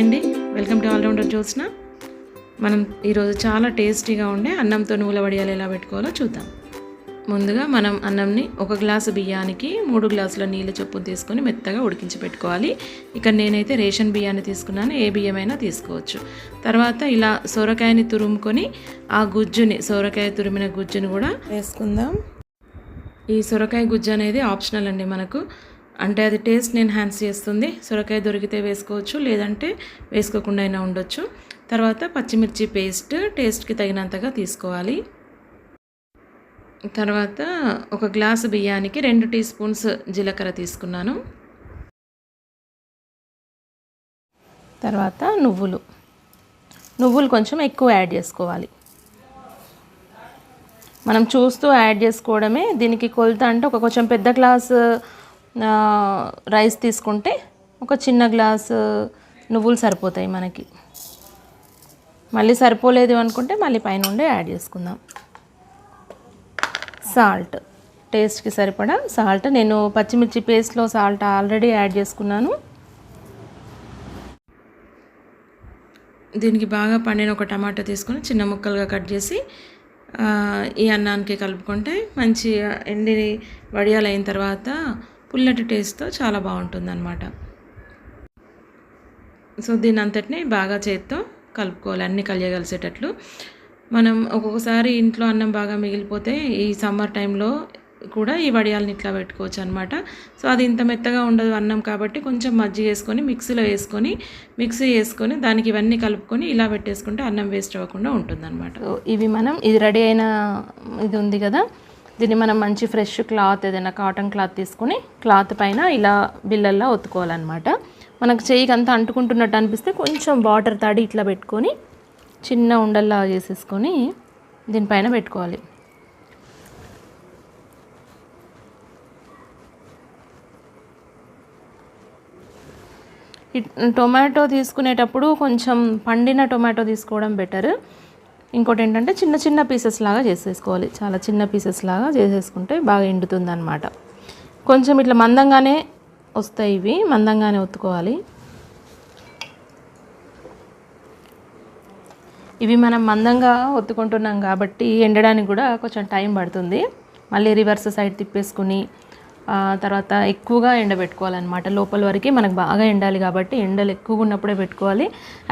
Hi అండి. Welcome to allrounder Jyotsna మనం ఈరోజు చాలా టేస్టీగా ఉండే అన్నంతో నువ్వుల వడియాలు ఎలా పెట్టుకోవాలో చూద్దాం. ముందుగా మనం అన్నంని ఒక గ్లాసు బియ్యానికి మూడు గ్లాసుల నీళ్ళు చొప్పున తీసుకొని మెత్తగా ఉడికించి పెట్టుకోవాలి. ఇక్కడ నేనైతే రేషన్ బియ్యాన్ని తీసుకున్నాను. ఏ బియ్యమైనా తీసుకోవచ్చు. తర్వాత ఇలా సొరకాయని తురుముకొని ఆ గుజ్జుని సొరకాయ తురిమిన గుజ్జుని కూడా వేసుకుందాం. ఈ సొరకాయ గుజ్జు అనేది ఆప్షనల్ అండి మనకు. అంటే అది టేస్ట్ని ఎన్హాన్స్ చేస్తుంది. సొరకాయ దొరికితే వేసుకోవచ్చు లేదంటే వేసుకోకుండా అయినా ఉండొచ్చు. తర్వాత పచ్చిమిర్చి పేస్ట్ టేస్ట్కి తగినంతగా తీసుకోవాలి. తర్వాత ఒక గ్లాసు బియ్యానికి రెండు టీ స్పూన్స్ జీలకర్ర తీసుకున్నాను. తర్వాత నువ్వులు. నువ్వులు కొంచెం ఎక్కువ యాడ్ చేసుకోవాలి. మనం చూస్తూ యాడ్ చేసుకోవడమే దీనికి కొలత అంటే ఒక కొంచెం పెద్ద గ్లాస్ రైస్ తీసుకుంటే ఒక చిన్న గ్లాస్ నువ్వులు సరిపోతాయి మనకి. మళ్ళీ సరిపోలేదు అనుకుంటే మళ్ళీ పైనుండి యాడ్ చేసుకుందాం. సాల్ట్ టేస్ట్కి సరిపడా సాల్ట్ నేను పచ్చిమిర్చి పేస్ట్లో సాల్ట్ ఆల్రెడీ యాడ్ చేసుకున్నాను. దీనికి బాగా పండిన ఒక టమాటా తీసుకొని చిన్న ముక్కలుగా కట్ చేసి ఈ అన్నానికి కలుపుకుంటే మంచి ఎండి వడియాలు అయిన తర్వాత పుల్లటి టేస్ట్తో చాలా బాగుంటుంది అనమాట సో దీని అంతటిని బాగా చేత్తో కలుపుకోవాలి అన్నీ కలియగలిసేటట్లు. మనం ఒక్కొక్కసారి ఇంట్లో అన్నం బాగా మిగిలిపోతే ఈ సమ్మర్ టైంలో కూడా ఈ వడియాలని ఇట్లా పెట్టుకోవచ్చు అనమాట సో అది ఇంత మెత్తగా ఉండదు అన్నం కాబట్టి కొంచెం మజ్జిగ వేసుకొని మిక్సీలో వేసుకొని మిక్సీ వేసుకొని దానికి ఇవన్నీ కలుపుకొని ఇలా పెట్టేసుకుంటే అన్నం వేస్ట్ అవ్వకుండా ఉంటుందన్నమాట. సో ఇవి మనం ఇది రెడీ అయిన ఇది ఉంది కదా? దీన్ని మనం మంచి ఫ్రెష్ క్లాత్ ఏదైనా కాటన్ క్లాత్ తీసుకొని క్లాత్ పైన ఇలా బిల్లల్లా ఒత్తుకోవాలన్నమాట. మనకు చేయికి అంతా అంటుకుంటున్నట్టు అనిపిస్తే కొంచెం వాటర్ తడి ఇట్లా పెట్టుకొని చిన్న ఉండల్లా చేసేసుకొని దీనిపైన పెట్టుకోవాలి. ఇట్- టొమాటో తీసుకునేటప్పుడు కొంచెం పండిన టొమాటో తీసుకోవడం బెటర్. ఇంకోటి ఏంటంటే చిన్న చిన్న పీసెస్ లాగా చేసేసుకోవాలి. చాలా చిన్న పీసెస్ లాగా చేసేసుకుంటే బాగా ఎండుతుంది అనమాట కొంచెం ఇట్లా మందంగానే వస్తాయి ఇవి. మందంగానే ఒత్తుకోవాలి. ఇవి మనం మందంగా ఒత్తుకుంటున్నాం కాబట్టి ఎండడానికి కూడా కొంచెం టైం పడుతుంది. మళ్ళీ రివర్స్ సైడ్ తిప్పేసుకుని తర్వాత ఎక్కువగా ఎండబెట్టుకోవాలన్నమాట. లోపల వరకు మనకు బాగా ఎండాలి కాబట్టి ఎండలు ఎక్కువగా ఉన్నప్పుడే పెట్టుకోవాలి.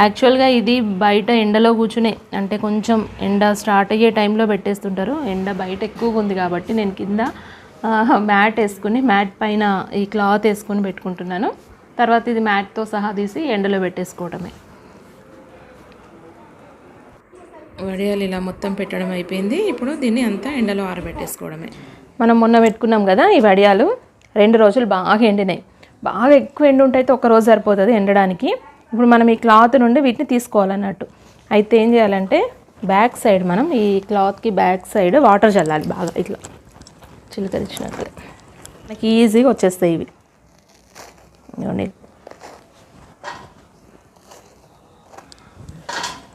యాక్చువల్గా ఇది బయట ఎండలో కూర్చునే అంటే కొంచెం ఎండ స్టార్ట్ అయ్యే టైంలో పెట్టేస్తుంటారు. ఎండ బయట ఎక్కువగా ఉంది కాబట్టి నేను కింద మ్యాట్ వేసుకుని మ్యాట్ పైన ఈ క్లాత్ వేసుకుని పెట్టుకుంటున్నాను. తర్వాత ఇది మ్యాట్తో సహా తీసి ఎండలో పెట్టేసుకోవడమే వడియాలు ఇలా మొత్తం పెట్టడం అయిపోయింది. ఇప్పుడు దీన్ని అంతా ఎండలో ఆరబెట్టేసుకోవడమే. మనం మొన్న పెట్టుకున్నాం కదా ఈ వడియాలు రెండు రోజులు బాగా ఎండినాయి. బాగా ఎక్కువ ఎండు ఉంటే ఒక రోజు సరిపోతుంది ఎండడానికి. ఇప్పుడు మనం ఈ క్లాత్ నుండి వీటిని తీసుకోవాలన్నట్టు. అయితే ఏం చేయాలంటే బ్యాక్ సైడ్ మనం ఈ క్లాత్కి బ్యాక్ సైడ్ వాటర్ చల్లాలి బాగా ఇట్లా. చిలకరించినట్టు మనకి ఈజీగా వచ్చేస్తాయి ఇవి.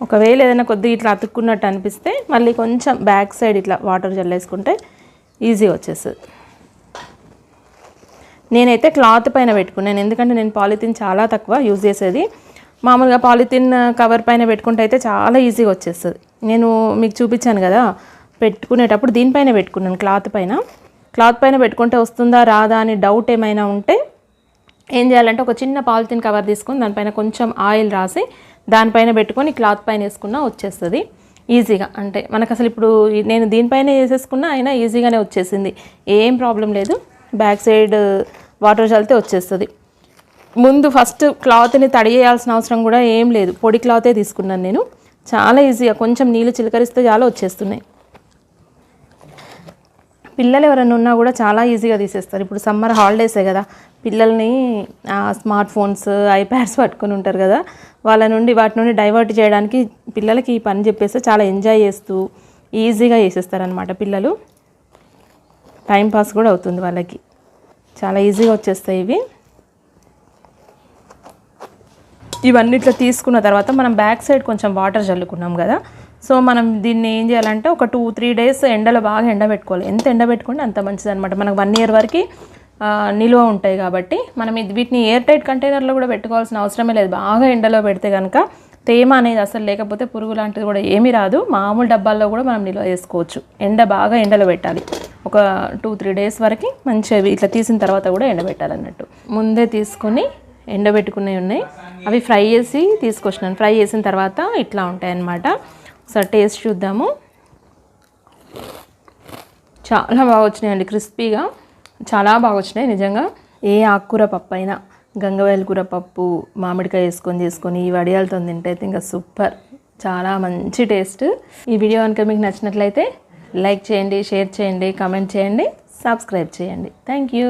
ఒకవేళ ఏదైనా కొద్దిగా ఇట్లా అతుక్కున్నట్టు అనిపిస్తే మళ్ళీ కొంచెం బ్యాక్ సైడ్ ఇట్లా వాటర్ చల్లేసుకుంటే ఈజీ వచ్చేస్తుంది. నేనైతే క్లాత్ పైన పెట్టుకున్నాను ఎందుకంటే నేను పాలిథిన్ చాలా తక్కువ యూజ్ చేసేది. మామూలుగా పాలిథిన్ కవర్ పైన పెట్టుకుంటే అయితే చాలా ఈజీగా వచ్చేస్తుంది. నేను మీకు చూపించాను కదా పెట్టుకునేటప్పుడు దీనిపైన పెట్టుకున్నాను క్లాత్ పైన. క్లాత్ పైన పెట్టుకుంటే వస్తుందా రాదా అని డౌట్ ఏమైనా ఉంటే ఏం చేయాలంటే ఒక చిన్న పాలిథిన్ కవర్ తీసుకుని దానిపైన కొంచెం ఆయిల్ రాసి దానిపైన పెట్టుకొని క్లాత్ పైన వేసుకున్నా వచ్చేస్తుంది. ఈజీగా. అంటే మనకు అసలు ఇప్పుడు నేను దీనిపైన వేసేసుకున్నా అయినా ఈజీగానే వచ్చేసింది. ఏం ప్రాబ్లం లేదు. బ్యాక్ సైడ్ వాటర్ చల్లితే వచ్చేస్తుంది. ముందు ఫస్ట్ క్లాత్ని తడియేయాల్సిన అవసరం కూడా ఏం లేదు. పొడి క్లాతే తీసుకున్నాను నేను. చాలా ఈజీగా. కొంచెం నీళ్ళు చిలకరిస్తే చాలా వచ్చేస్తున్నాయి. పిల్లలు ఎవరైనా ఉన్నా కూడా చాలా ఈజీగా తీసేస్తారు. ఇప్పుడు సమ్మర్ హాలిడేసే కదా. పిల్లల్ని స్మార్ట్ ఫోన్స్ ఐప్యాడ్స్ పట్టుకొని ఉంటారు కదా. వాళ్ళ నుండి వాటి నుండి డైవర్ట్ చేయడానికి పిల్లలకి ఈ పని చెప్పేస్తే చాలా ఎంజాయ్ చేస్తూ ఈజీగా చేసేస్తారనమాట పిల్లలు. టైం పాస్ కూడా అవుతుంది వాళ్ళకి. చాలా ఈజీగా వచ్చేస్తాయి ఇవి. ఇవన్నీ ఇట్లా తీసుకున్న తర్వాత మనం బ్యాక్ సైడ్ కొంచెం వాటర్ చల్లుకున్నాం కదా. సో మనం దీన్ని ఏం చేయాలంటే ఒక టూ త్రీ డేస్ ఎండలో బాగా ఎండబెట్టుకోవాలి. ఎంత ఎండబెట్టుకుంటే అంత మంచిది అనమాట మనకు వన్ ఇయర్ వరకు నిల్వ ఉంటాయి కాబట్టి మనం వీటిని ఎయిర్ టైట్ కంటైనర్లో కూడా పెట్టుకోవాల్సిన అవసరమే లేదు. బాగా ఎండలో పెడితే కనుక తేమ అనేది అసలు లేకపోతే పురుగు లాంటిది కూడా ఏమీ రాదు. మామూలు డబ్బాల్లో కూడా మనం నిల్వ చేసుకోవచ్చు. ఎండ బాగా ఎండలో పెట్టాలి. ఒక టూ త్రీ డేస్ వరకు మంచివి ఇట్లా తీసిన తర్వాత కూడా ఎండబెట్టాలన్నట్టు ముందే తీసుకొని ఎండబెట్టుకునేవి ఉన్నాయి. అవి ఫ్రై చేసి తీసుకొచ్చినాను. ఫ్రై చేసిన తర్వాత ఇట్లా ఉంటాయి అన్నమాట. ఒకసారి టేస్ట్ చూద్దాము. చాలా బాగా వచ్చినాయండి. క్రిస్పీగా. చాలా బాగా వచ్చినాయి నిజంగా. ఏ ఆకుకూర పప్పు అయినా గంగవేల కూర పప్పు మామిడికాయ వేసుకొని చేసుకొని ఈ వడియాలతో తింటే అయితే ఇంకా సూపర్. చాలా మంచి టేస్ట్. ఈ వీడియో కనుక మీకు నచ్చినట్లయితే లైక్ చేయండి షేర్ చేయండి కామెంట్ చేయండి సబ్స్క్రైబ్ చేయండి. Thank you.